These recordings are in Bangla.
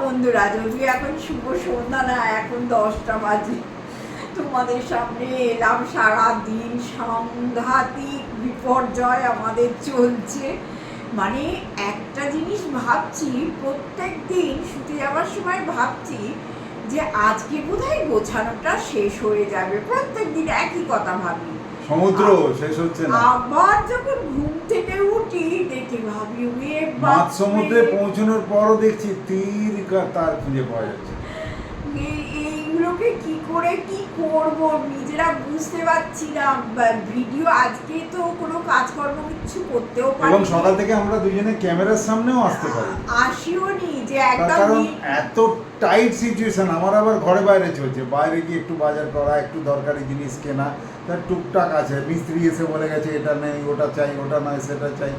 বন্ধুরা, যদিও এখন শুভ সন্ধ্যা না, এখন দশটা বাজে। তোমাদের সামনে এলাম সারা দিন সাংঘাতিক বিপর্যয় আমাদের চলছে। মানে একটা জিনিস ভাবছি, প্রত্যেক দিন শুতে যাওয়ার সময় ভাবছি যে আজকে বোধহয় গোছানোটা শেষ হয়ে যাবে। প্রত্যেক দিন একই কথা ভাবি। সমুদ্র শেষ হচ্ছে না। আবার যখন ঘুম থেকে উঠি দেখি ভাবি উয়ে মাঝ সমুদ্রে পৌঁছানোর পরও দেখছি তীর তার খুঁজে পাওয়া যাচ্ছে। এই- কি করে কি করব? নিজেরা বুঝতে পারছি না। ভিডিও আজকে তো কোনো কাজকর্ম কিছু করতেও পারি এবং সকাল থেকে আমরা দুজনে ক্যামেরার সামনেও আসতে পারি আসিও নি যে একদম কারণ এত টাইট সিচুয়েশন আমার আবার ঘরে বাইরে চলছে। বাইরে গিয়ে একটু বাজার করা একটু দরকারি জিনিস কেনা। তার টুকটাক আছে। মিস্ত্রি এসে বলে গেছে এটা নেই ওটা চাই ওটা নয় সেটা চাই।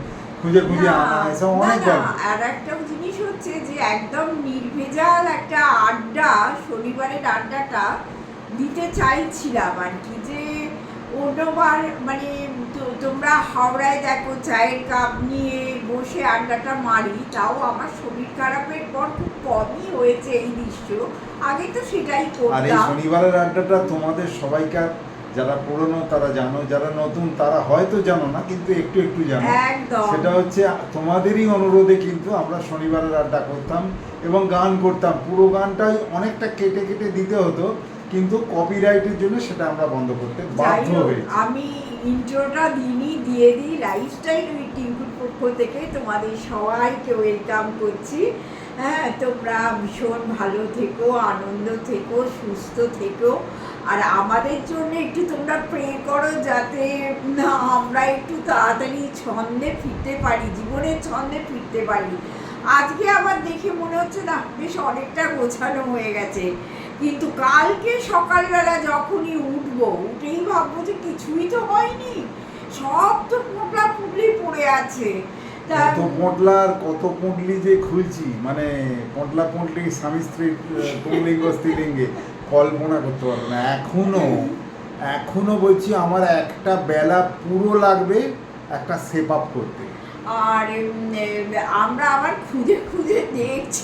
খুঁজে খুঁজে আনা এসব অনেক আর একটা জিনিস হচ্ছে যে একদম নির্ভেজাল একটা আড্ডা শনিবারের আড্ডাটা দিতে চাইছিলাম আর কি যে অন্যবার মানে তোমরা হাওড়ায় দেখো চায়ের কাপ নিয়ে বসে আড্ডাটা মারি তাও আমার শরীর খারাপের পর খুব কমই হয়েছে এই দৃশ্য। আগে তো সেটাই আর এই শনিবারের আড্ডাটা তোমাদের সবাইকার যারা পুরনো তারা জানো যারা নতুন তারা হয়তো জানো না কিন্তু একটু একটু জানো। সেটা হচ্ছে তোমাদেরই অনুরোধে কিন্তু আমরা শনিবারের আড্ডা করতাম এবং গান করতাম। পুরো গানটাই অনেকটা কেটে কেটে দিতে হতো কিন্তু কপিরাইটের জন্য সেটা আমরা বন্ধ করতে বাধ্য হয়েছি। আমি ইন্ট্রোটা দিনই দিয়ে দিই লাইফস্টাইল উইথ টিঙ্কুর পক্ষ থেকে। তোমাদের সবাইকে ওয়েলকাম করছি। হ্যাঁ তোমরা ভীষণ ভালো থেকো আনন্দ থেকো সুস্থ থেকো। আর আমাদের জন্য একটু তোমরা প্রে করো যাতে, না, আমরা একটু তাড়াতাড়ি ছন্দে ফিরতে পারি, জীবনের ছন্দে ফিরতে পারি। আজকে আবার দেখে মনে হচ্ছে, না, বেশ অনেকটা গোছানো হয়ে গেছে। কিন্তু কালকে সকালবেলা যখনই উঠবো, উঠেই ভাববো যে কিছুই তো হয়নি। সব তো পোটলা পুটলি পড়ে আছে। কত পোটলার, কত পুঁটলি যে খুলছি মানে পোটলা পুঁটলি স্বামী স্ত্রী পুংলিঙ্গ স্ত্রীলিঙ্গে। কল্পনা করতে পারব না। এখনও এখনও বলছি আমার একটা বেলা পুরো লাগবে একটা সেপ আপ করতে। আর আমরা আবার খুঁজে খুঁজে দেখছি।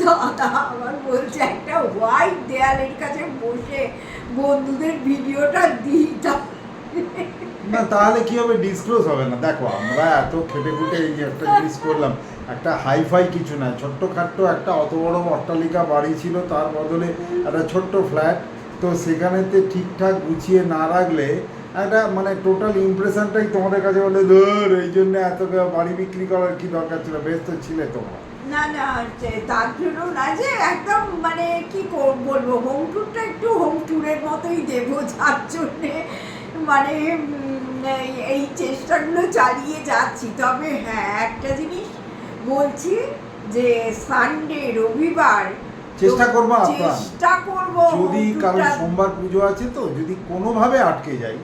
দাদা আবার বলছে, একটা হোয়াইট দেয়ালের কাছে বসে বন্ধুদের ভিডিওটা দিই। না, তাহলে কি হবে? ডিসক্লোজ হবে না। দেখো, আমরা এত খেটে খুটে এই যে একটা জিনিস করলাম, একটা হাইফাই কিছু না ছোট্ট খাট্ট একটা অত বড় অট্টালিকা বাড়ি ছিল, তার বদলে একটা ছোট্ট ফ্ল্যাট তো সেখানেতে ঠিকঠাক গুছিয়ে না রাখলে একটা মানে টোটাল ইমপ্রেশনটাই তোমাদের কাছে বলে, ধর, এই জন্য এত বাড়ি বিক্রি করার কি দরকার ছিল? বেশ তো ছিলে তোমরা? না না তার জন্য না, যে একদম মানে কি বলব হোম ট্যুরটা একটু হোম ট্যুরের মতোই দেবো যার জন্যে মানে এই- চেষ্টাগুলো চালিয়ে যাচ্ছি তবে হ্যাঁ একটা জিনিস বলছি যে সানডে রবিবার চেষ্টা করব। চেষ্টা করব যদি কারণ সোমবার পুজো আছে তো যদি কোনোভাবে আটকে যাই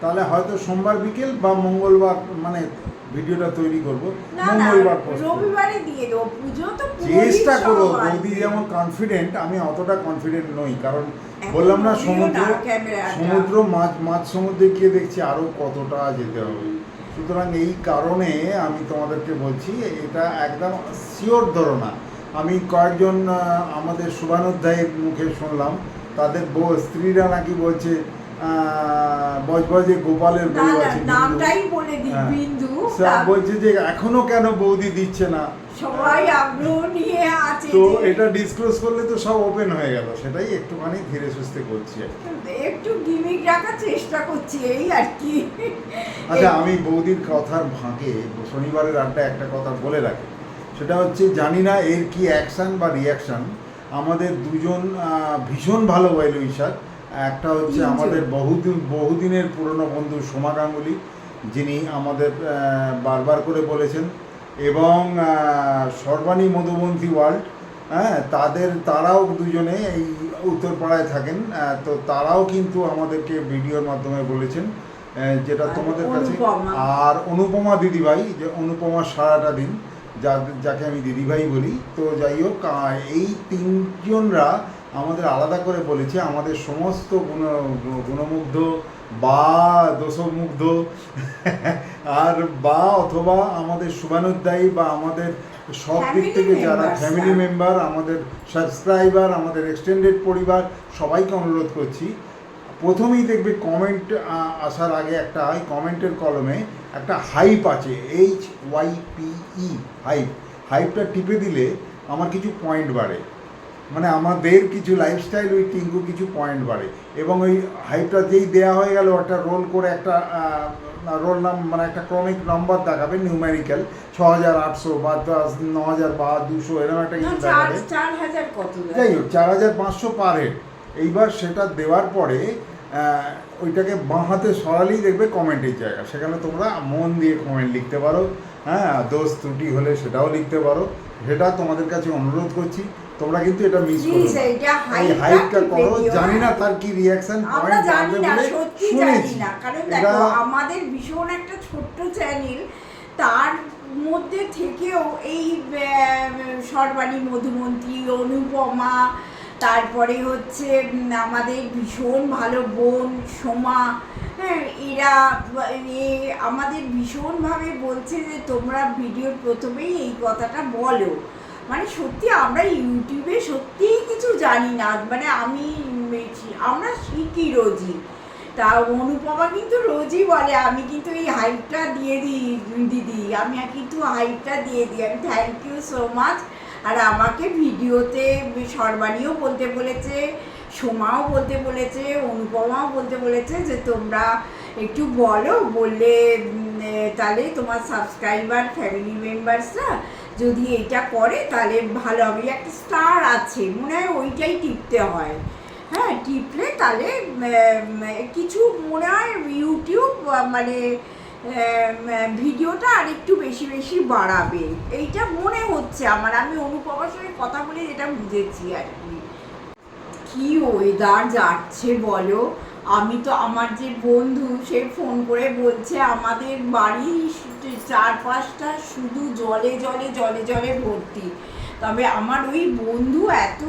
তাহলে হয়তো সোমবার বিকেল বা মঙ্গলবার মানে ভিডিওটা তৈরি করব। মঙ্গলবার। রবিবারে দিয়ে দেবো। পুজো তো চেষ্টা করব সবার। বৌদি যেমন কনফিডেন্ট আমি অতটা কনফিডেন্ট নই কারণ বললাম না সমুদ্র সমুদ্র মাছ মাছ সমুদ্রে গিয়ে দেখছি আরও কতটা যেতে হবে। সুতরাং এই কারণে আমি তোমাদেরকে বলছি এটা একদম শিওর ধরো না। আমি কয়েকজন আমাদের শুভানুধ্যায়ের মুখে শুনলাম তাদের বউ স্ত্রীরা নাকি বলছে বজবজে গোপালের বউ আছে। নামটাই বলে দিই হ্যাঁ। বিন্দু। বলছে যে এখনও কেন বৌদি দিচ্ছে না? সবাই আগ্রহ নিয়ে আছে তো এটা ডিসক্লোজ করলে তো সব ওপেন হয়ে গেল। সেটাই একটুখানি ধীরে সুস্থে করছি একটু গিমিক রাখার চেষ্টা করছি এই আর কি। আচ্ছা আমি বৌদির কথার ফাঁকে শনিবারের আড্ডা একটা কথা বলে রাখি। সেটা হচ্ছে জানি না এর কি অ্যাকশন বা রিয়াকশন আমাদের দুজন ভীষণ ভালো ওয়েল উইশার একটা হচ্ছে আমাদের বহুদিন বহুদিনের পুরনো বন্ধু সোমা গাঙ্গুলি যিনি আমাদের বারবার করে বলেছেন এবং সর্বাণী মধুবন্তী ওয়ার্ল্ড হ্যাঁ তাদের তারাও দুজনে এই উত্তরপাড়ায় থাকেন তো তারাও কিন্তু আমাদেরকে ভিডিওর মাধ্যমে বলেছেন যেটা তোমাদের কাছে আর অনুপমা দিদিভাই যে অনুপমা সারাটা দিন যা যাকে আমি দিদিভাই বলি তো যাই হোক এই তিনজনরা আমাদের আলাদা করে বলেছে আমাদের সমস্ত গুণ গুণমুগ্ধ বা দোষমুগ্ধ আর বা অথবা আমাদের শুভানুধ্যায়ী বা আমাদের সব দিক থেকে যারা ফ্যামিলি। মেম্বার আমাদের সাবস্ক্রাইবার আমাদের এক্সটেন্ডেড পরিবার সবাইকে অনুরোধ করছি প্রথমেই দেখবে কমেন্ট আসার আগে একটা হয় কমেন্টের কলমে একটা হাইপ আছে এইচ ওয়াই পিই হাইপ হাইপটা টিপে দিলে আমার কিছু পয়েন্ট বাড়ে মানে আমাদের কিছু লাইফস্টাইল ওই টিঙ্কু কিছু পয়েন্ট বাড়ে। এবং ওই হাইপটা যেই দেওয়া হয়ে গেল একটা রোল করে একটা রোল নাম মানে একটা ক্রমিক নম্বর দেখাবে নিউমেরিক্যাল ছ হাজার আটশো বা দশ ন হাজার বা দুশো এরকম একটা কিছু চার দেখাবে। চার হাজার যাই হোক চার হাজার পাঁচশো পার হেড এইবার সেটা দেওয়ার পরে ওইটাকে বাঁ হাতে সরালেই দেখবে কমেন্টের জায়গা। সেখানে তোমরা মন দিয়ে কমেন্ট লিখতে পারো। হ্যাঁ দোষ ত্রুটি হলে সেটাও লিখতে পারো। সেটা তোমাদের কাছে অনুরোধ করছি। তোমরা কিন্তু এটা মিস করো এই হাইপটা করো জানি না। তার কি রিয়াকশন আমরা জানি না সত্যি জানি না। কারণ দেখো আমাদের ভীষণ একটা ছোট্ট চ্যানেল তার মধ্যে থেকেও এই সর্বাণী মধুমন্ত্রী অনুপমা তারপরে হচ্ছে আমাদের ভীষণ ভালো বোন সোমা হ্যাঁ এরা এ আমাদের ভীষণভাবে বলছে যে তোমরা ভিডিওর প্রথমেই এই কথাটা বলো। মানে সত্যি আমরা ইউটিউবে সত্যিই কিছু জানি না। মানে আমি আমরা শিখি রোজই তা অনুপমা কিন্তু রোজই বলে, আমি কিন্তু এই হাইপটা দিয়ে দিই, দিদি। আমি কিন্তু হাইপটা দিয়ে দিই। আমি থ্যাংক ইউ সো মাচ আর আমাকে ভিডিওতে সর্বাণীও বলতে বলেছে, সোমাও বলতে বলেছে, অনুপমাও বলতে বলেছে যে, তোমরা একটু বলো। বললে তাহলে তোমার সাবস্ক্রাইবার ফ্যামিলি মেম্বার্সরা যদি এটা করে, তাহলে ভালো হবে। একটা স্টার আছে, মনে হয় ওইটাই টিপতে হয়। হ্যাঁ টিপলে তাহলে কিছু মনে হয় ইউটিউব মানে ভিডিওটা আর একটু বেশি বেশি বাড়াবে। এইটা মনে হচ্ছে আমার। আমি অনুপমার সঙ্গে কথা বলে যেটা বুঝেছি আর কি। কি ওয়েদার যাচ্ছে বলো? আমি তো আমার যে বন্ধু, সে ফোন করে বলছে, আমাদের বাড়ি চারপাশটা শুধু জলে জলে জলে জলে ভর্তি। তবে আমার ওই বন্ধু এত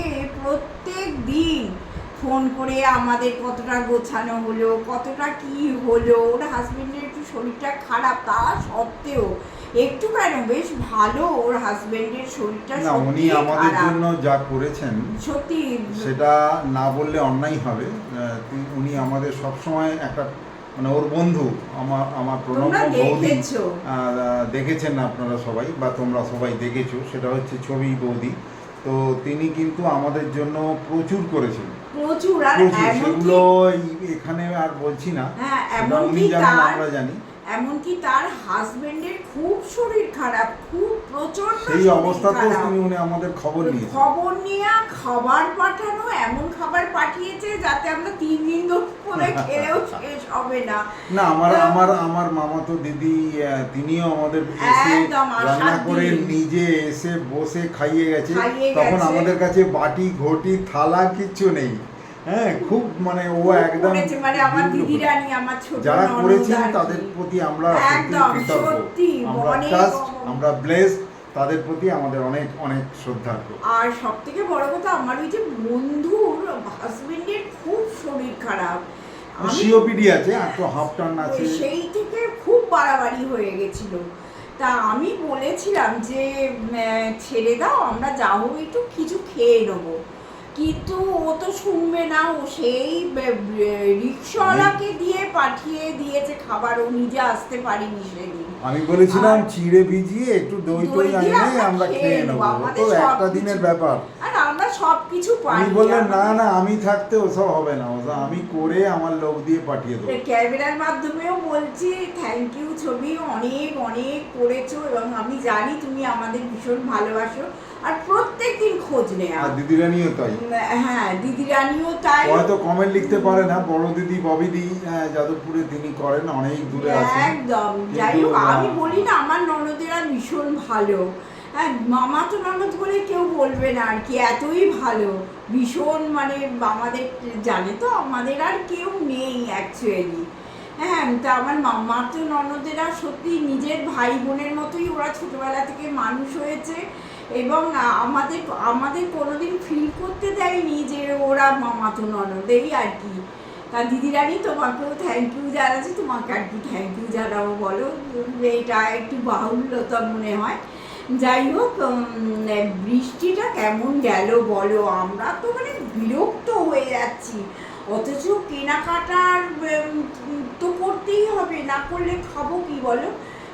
এ প্রত্যেক দিন ফোন করে আমাদের কতটা গোছানো হলো, কতটা কি হলো, ওর হাজবেন্ডের একটু শরীরটা খারাপ তা সত্ত্বেও একটু কেন বেশ ভালো ওর হাজবেন্ডের শরীরটা না উনি আমাদের জন্য যা করেছেন সত্যি সেটা না বললে অন্যায় হবে। উনি আমাদের সব সময় একটা মানে ওর বন্ধু আমার আমার প্রণব বৌদি। দেখেছেন আপনারা সবাই বা তোমরা সবাই দেখেছ সেটা হচ্ছে ছবি বৌদি। তো তিনি কিন্তু আমাদের জন্য প্রচুর করেছেন। প্রচুর আর সেগুলো এখানে আর বলছি না। হ্যাঁ এমনকি তার আমরা জানি। এমনকি তার হাজবেন্ডের খারাপ খুব প্রচণ্ড সেই অবস্থাতেও। তিনি উনি আমাদের খবর নিয়েছেন খবর নিয়ে খাবার পাঠানো এমন খাবার পাঠিয়েছে যাতে আমরা তিন দিন ধরে খেলেও শেষ হবে না। না আমার তো- আমার আমার মামাতো দিদি তিনিও আমাদের এসে রান্না করে নিজে এসে বসে খাইয়ে গেছে। তখন আমাদের কাছে বাটি ঘটি থালা কিচ্ছু নেই। হ্যাঁ খুব মানে ও একদম মানে আমার দিদিরানি আমার ছোট যারা করেছেন তাদের প্রতি আমরা সত্যি একদম, কৃতজ্ঞ। আমরা অনেক আমরা ব্লেস তাদের প্রতি আমাদের অনেক অনেক শ্রদ্ধার্ঘ আর সব থেকে বড় কথা আমার ওই যে বন্ধুর হাজবেন্ডের খুব শরীর খারাপ। সিওপিডি আছে একটু হাফ টার্ন আছে। সেই থেকে খুব বাড়াবাড়ি হয়ে গেছিল। তা আমি বলেছিলাম যে ছেড়ে দাও আমরা যাব একটু কিছু খেয়ে নেব। কিন্তু ও তো শুনবে না ও সেই রিক্সাওয়ালাকে দিয়ে পাঠিয়ে দিয়েছে খাবার ও নিজে আসতে পারিনি সেদিন। আমি বলেছিলাম চিড়ে ভিজিয়ে একটু দই টই আনিয়ে আমরা খেয়ে নেব, নেব। তো একটা দিনের ব্যাপার। আর আমরা সব কিছু পারি না না আমি থাকতে ওসব হবে না ওসব আমি করে আমার লোক দিয়ে পাঠিয়ে দেবো। ক্যামেরার মাধ্যমেও বলছি থ্যাংক ইউ ছবি অনেক অনেক করেছ এবং আমি জানি তুমি আমাদের ভীষণ ভালোবাসো আর প্রত্যেক দিন খোঁজ নেয়া আর দিদিরানিও তাই। হ্যাঁ দিদি রানিও তাই হয়তো কমেন্ট লিখতে পারে না বড় দিদি ববিদি আহ, যাদবপুরে তিনি করেন অনেক দূরে আছেন। একদম যাই হোক আমি বলি না আমার ননদেরা ভীষণ ভালো। হ্যাঁ মামা তো ননদ বলে কেউ বলবে না আর কি, এতই ভালো। ভীষণ মানে আমাদের, জানে তো আমাদের আর কেউ নেই অ্যাকচুয়ালি হ্যাঁ তা আমার মামা তো ননদেরা সত্যি নিজের ভাই বোনের মতোই ওরা ছোটবেলা থেকে মানুষ হয়েছে। এবং আমাদের আমাদের কোনোদিন ফিল করতে দেয়নি যে ওরা মামা তো ননদ এই আর কি। তা দিদিরানি তোমাকেও থ্যাংক ইউ জানাচ্ছি, তোমাকে আর কি থ্যাংক ইউ জানাব বলো। এটা একটু বাহুল্যতা মনে হয়। যাই হোক বৃষ্টিটা কেমন গেল বলো? আমরা তো মানে বিরক্ত হয়ে যাচ্ছি। অথচ কেনাকাটার তো করতেই হবে না করলে খাব কি বলো?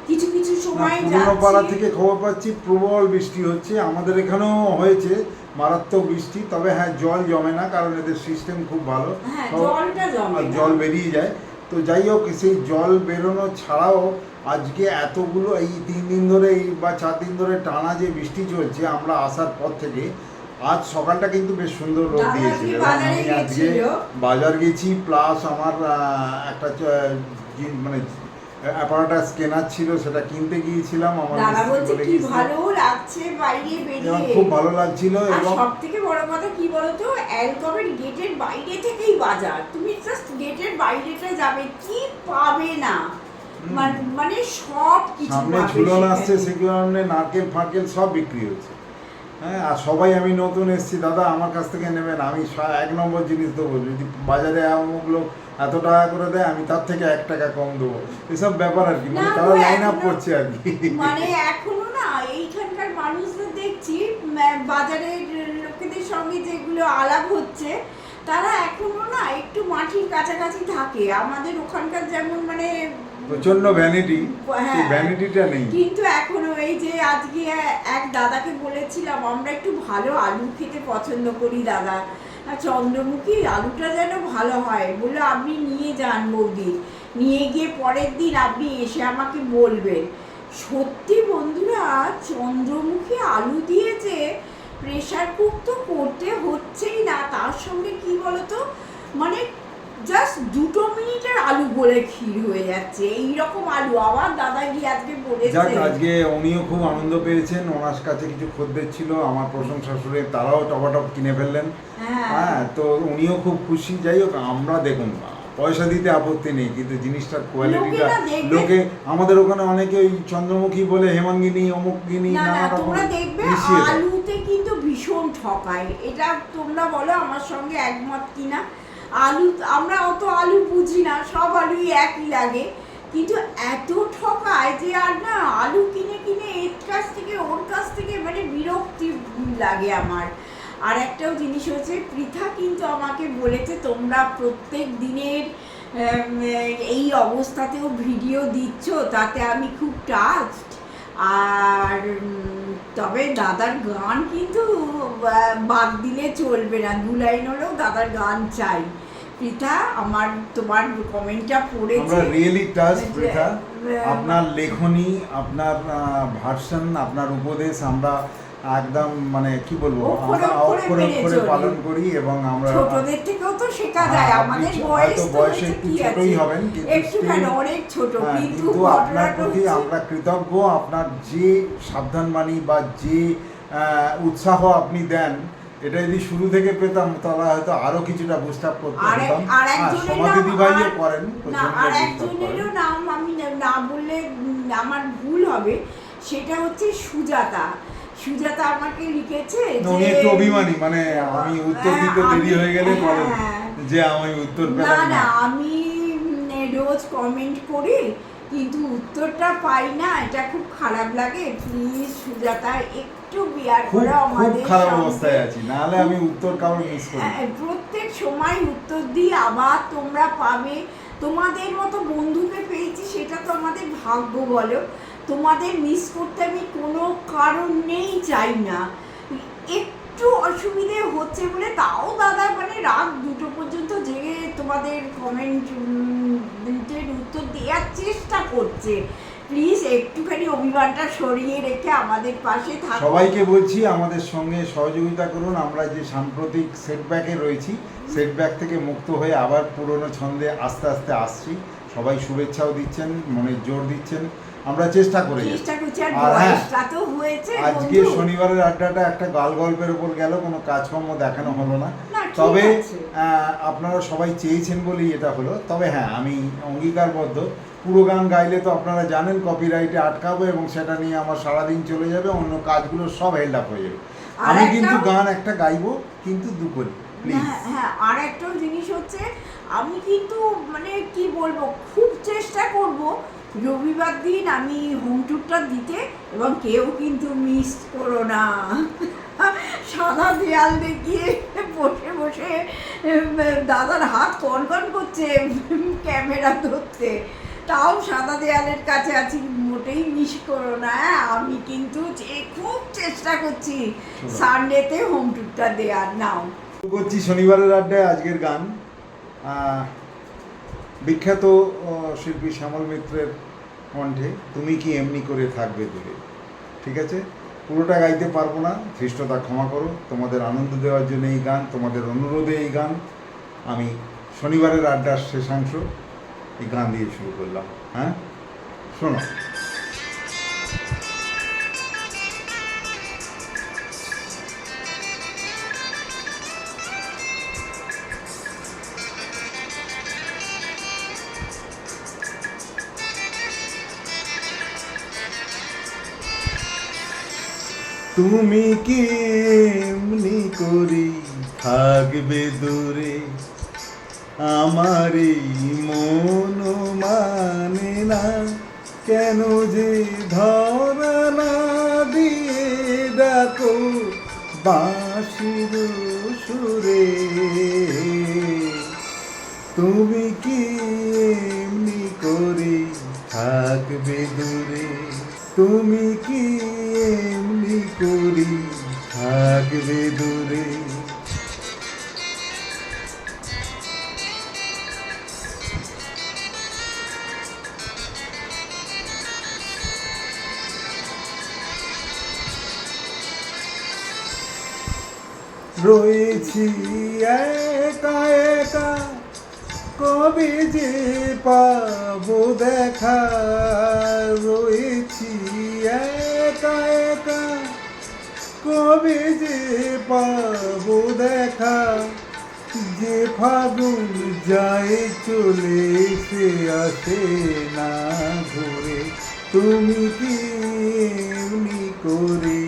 কিছু কিছু সময় পাড়া থেকে খবর পাচ্ছি প্রবল বৃষ্টি হচ্ছে। আমাদের এখানেও হয়েছে মারাত্মক বৃষ্টি তবে হ্যাঁ জল জমে না কারণ এদের সিস্টেম খুব ভালো। হ্যাঁ। জল বেরিয়ে যায়। তো যাই হোক সেই জল বেরোনো ছাড়াও আজকে এতগুলো এই তিন দিন ধরে এই বা চার দিন ধরে টানা যে বৃষ্টি চলছে আমরা আসার পর থেকে আজ সকালটা কিন্তু বেশ সুন্দর রোদ দিয়েছে দিয়েছিল। আমি আজকে বাজার গেছি প্লাস আমার একটা মানে অ্যাপারাটাস কেনার ছিল সেটা কিনতে গিয়েছিলাম আমার দাদা বলছে কি ভালো লাগছে বাইরে বেরিয়ে। খুব ভালো লাগছিল এবং সব থেকে বড় কথা কি বলতো অ্যালকমের গেটের বাইরে থেকেই বাজার। তুমি জাস্ট গেটের বাইরেটা যাবে কি পাবে না? মানে সব কিছু সামনে ঝুলন। আসছে সে কারণে নারকেল ফারকেল সব বিক্রি হচ্ছে। হ্যাঁ আর সবাই আমি নতুন এসেছি দাদা আমার কাছ থেকে নেবেন আমি এক নম্বর জিনিস দেবো। যদি বাজারে লোক এত টাকা করে দেয় আমি তার থেকে এক টাকা কম দেবো। এসব ব্যাপার আর কি মানে তারা লাইন আপ করছে আর কি। মানে এখনও না এইখানকার মানুষদের দেখছি বাজারের লোকেদের সঙ্গে যেগুলো আলাপ হচ্ছে তারা এখনও না একটু মাটির কাছাকাছি থাকে। আমাদের ওখানকার যেমন মানে প্রচণ্ড ভ্যানিটি। ভ্যানিটিটা নেই। কিন্তু এখনও এই যে আজকে এক দাদাকে বলেছিলাম আমরা একটু ভালো আলু খেতে পছন্দ করি দাদা। আর চন্দ্রমুখী, আলুটা যেন ভালো হয়। বলে, আপনি নিয়ে যান বৌদি। নিয়ে গিয়ে পরের দিন আপনি এসে আমাকে বলবেন। সত্যি বন্ধুরা, চন্দ্রমুখী আলু দিয়েছে প্রেশার কুক তো করতে হচ্ছেই না। তার সঙ্গে কি বলতো? মানে জাস্ট দুটো মিনিটের আলু বলে ক্ষীর হয়ে যাচ্ছে। এই রকম আলু আবার দাদা গিয়ে আজকে বলেছে। যাক আজকে উনিও খুব আনন্দ পেয়েছেন। ওনার কাছে কিছু খদ্দের ছিল আমার প্রশংসা শুনে তারাও টপাটপ কিনে ফেললেন। হ্যাঁ। হ্যাঁ তো উনিও খুব খুশি। যাই হোক আমরা দেখুন পয়সা দিতে আপত্তি নেই কিন্তু জিনিসটার কোয়ালিটিটা লোকে আমাদের ওখানে অনেকে ওই চন্দ্রমুখী বলে হেমাঙ্গিনী অমুকগিনী নানা রকম তোমরা দেখবে মিশিয়ে আলুতে কিন্তু ভীষণ ঠকায়। এটা তোমরা বলো আমার সঙ্গে একমত কিনা? আলু, আমরা অত আলু বুঝি না, সব আলুই একই লাগে। কিন্তু এত ঠকায় যে আর না, আলু কিনে কিনে এর কাছ থেকে, ওর কাছ থেকে মানে বিরক্তি লাগে আমার। আর একটাও জিনিস হচ্ছে, পৃথা কিন্তু আমাকে বলেছে, তোমরা প্রত্যেক দিনের এই অবস্থাতেও ভিডিও দিচ্ছ, তাতে আমি খুব টাচড আর তবে দাদার গান কিন্তু বাদ দিলে চলবে না। দু লাইন হলেও দাদার গান চাই। পৃথা আমার তোমার কমেন্টটা পড়েছি। আমরা রিয়েলি টাচ পৃথা আপনার লেখনী আপনার ভার্সন আপনার উপদেশ আমরা একদম মানে কি বলব আমরা অক্ষরে অক্ষরে। পালন করি এবং আমরা ছোটদের থেকেও তো শেখা হ্যাঁ, যায় আপনি আমাদের বয়স বয়সে একটু ছোটই হবেন, কিন্তু অনেক ছোট হ্যাঁ, কিন্তু আপনার প্রতি আমরা কৃতজ্ঞ আপনার যে সাবধান বাণী বা যে উৎসাহ আপনি দেন এটা যদি শুরু থেকে পেতাম তাহলে হয়তো আরও কিছুটা বুস্ট আপ করতে আর পারতাম হ্যাঁ, একজনের সোমা নাম দিদিভাইও আর- করেন আর একজনেরও নাম আমি না বললে আমার ভুল হবে সেটা হচ্ছে সুজাতা। সুজাতা আমাকে লিখেছে উনি একটু অভিমানী মানে আমি উত্তর হ্যাঁ, দিতে দেরি হয়ে গেলে বলেন হ্যাঁ। যে আমি উত্তর না পেলাম না। না আমি রোজ কমেন্ট করি কিন্তু উত্তরটা পাই না এটা খুব খারাপ লাগে। প্লিজ সুজাতা একটু বিয়ার করো আমাদের খারাপ অবস্থায় আছি নাহলে আমি উত্তর কারোর মিস করি হ্যাঁ, প্রত্যেক সময় উত্তর দিই আবার তোমরা পাবে। তোমাদের মতো বন্ধুকে পেয়েছি সেটা তো আমাদের ভাগ্য বলো। তোমাদের মিস করতে আমি কোনো কারণ নেই চাই না। একটু অসুবিধে হচ্ছে বলে তাও দাদা মানে রাত দুটো পর্যন্ত জেগে তোমাদের কমেন্ট উত্তর দেওয়ার চেষ্টা করছে। প্লিজ একটুখানি অভিমানটা সরিয়ে রেখে আমাদের পাশে থাকো সবাইকে বলছি, আমাদের সঙ্গে সহযোগিতা করুন। আমরা যে সাম্প্রতিক সেটব্যাকে রয়েছি সেটব্যাক থেকে মুক্ত হয়ে আবার পুরনো ছন্দে আস্তে আস্তে আসছি। সবাই শুভেচ্ছাও দিচ্ছেন মনে জোর দিচ্ছেন। আমরা চেষ্টা করে। আর হ্যাঁ, আজকে শনিবারের আড্ডাটা একটা গাল গল্পের উপর গেল কোনো কাজকর্ম দেখানো হলো না। তবে। আপনারা সবাই চেয়েছেন বলেই এটা হলো। তবে হ্যাঁ আমি অঙ্গীকারবদ্ধ। পুরো গান গাইলে তো আপনারা জানেন কপিরাইটে আটকাবো এবং সেটা নিয়ে আমার সারাদিন চলে যাবে অন্য কাজগুলো সব হেল্ড আপ হয়ে যাবে। আমি কিন্তু গান একটা গাইবো কিন্তু দু করি হ্যাঁ হ্যাঁ আর একটা জিনিস হচ্ছে আমি কিন্তু মানে কি বলব খুব চেষ্টা করব রবিবার দিন আমি হোম ট্যুরটা দিতে এবং কেউ কিন্তু মিস করো না। সাদা দেয়াল দেখিয়ে বসে বসে দাদার হাত কনকন করছে ক্যামেরা ধরতে। তাও সাদা দেয়ালের কাছে আছি মোটেই মিস করো না? আমি কিন্তু যে- খুব চেষ্টা করছি সানডেতে হোম ট্যুরটা দেওয়ার নাও। করছি শনিবারের আড্ডায় আজকের গান। বিখ্যাত শিল্পী শ্যামল মিত্রের কণ্ঠে তুমি কি এমনি করে থাকবে দূরে ঠিক আছে? পুরোটা গাইতে পারব না, ধৃষ্টতা ক্ষমা করো। তোমাদের আনন্দ দেওয়ার জন্য এই গান, তোমাদের অনুরোধে এই গান। আমি শনিবারের আড্ডার শেষাংশ এই গান দিয়ে শুরু করলাম। হ্যাঁ? শোনো। তুমি কি এমনি করি থাকবে দূরে? আমার এই মন মানে না, কেন যে ধরা না দিয়ে ডাকো বাঁশির সুরে? তুমি কি এমনি করে থাকবে দূরে? তুমি কি করি থাকবে দূরে। রয়েছি একা একা কবে যে পাবো দেখা। রয়েছি একা কবে যে পাবো দেখা? যে ফাগুন যায় চলে, সে আসে না ঘুরে। তুমি কি এমনি করে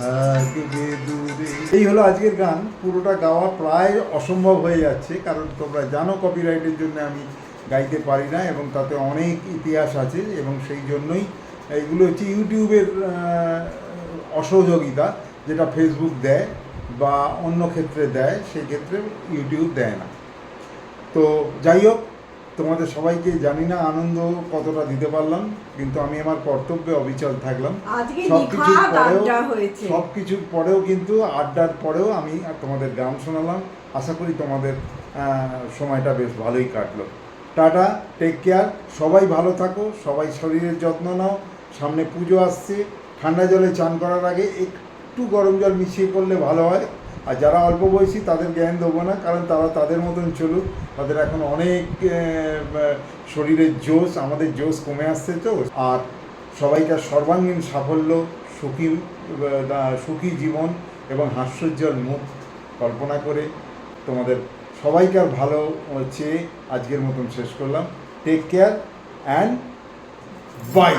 থাকবে দূরে? এই হলো আজকের গান। পুরোটা গাওয়া প্রায় অসম্ভব হয়ে যাচ্ছে, কারণ তোমরা জানো কপিরাইটের জন্য আমি গাইতে পারি না এবং তাতে অনেক ইতিহাস আছে এবং সেই জন্যই এইগুলো হচ্ছে ইউটিউবের অসহযোগিতা। যেটা ফেসবুক দেয় বা অন্য ক্ষেত্রে দেয় সেই ক্ষেত্রে ইউটিউব দেয় না। তো যাই হোক তোমাদের সবাইকে জানি না আনন্দ কতটা দিতে পারলাম কিন্তু আমি আমার কর্তব্যে অবিচল থাকলাম। আজকে সব কিছুর পরেও সব কিছুর পরেও কিন্তু আড্ডার পরেও আমি তোমাদের গান শোনালাম। আশা করি তোমাদের সময়টা বেশ ভালোই কাটলো। টাটা টেক কেয়ার সবাই ভালো থাকো সবাই শরীরের যত্ন নাও সামনে পুজো আসছে ঠান্ডা জলে চান করার আগে একটু গরম জল মিশিয়ে করলে ভালো হয়। আর যারা অল্প বয়সী, তাদের জ্ঞান দেবো না, কারণ তারা তাদের মতন চলুক। তাদের এখন অনেক শরীরের জোশ, আমাদের জোশ কমে আসছে তো। আর সবাইকার সর্বাঙ্গীন সাফল্য, সুখী সুখী জীবন এবং হাস্যোজ্জ্বল মুখ কল্পনা করে তোমাদের সবাইকার ভালো চেয়ে আজকের মতন শেষ করলাম। Take care and by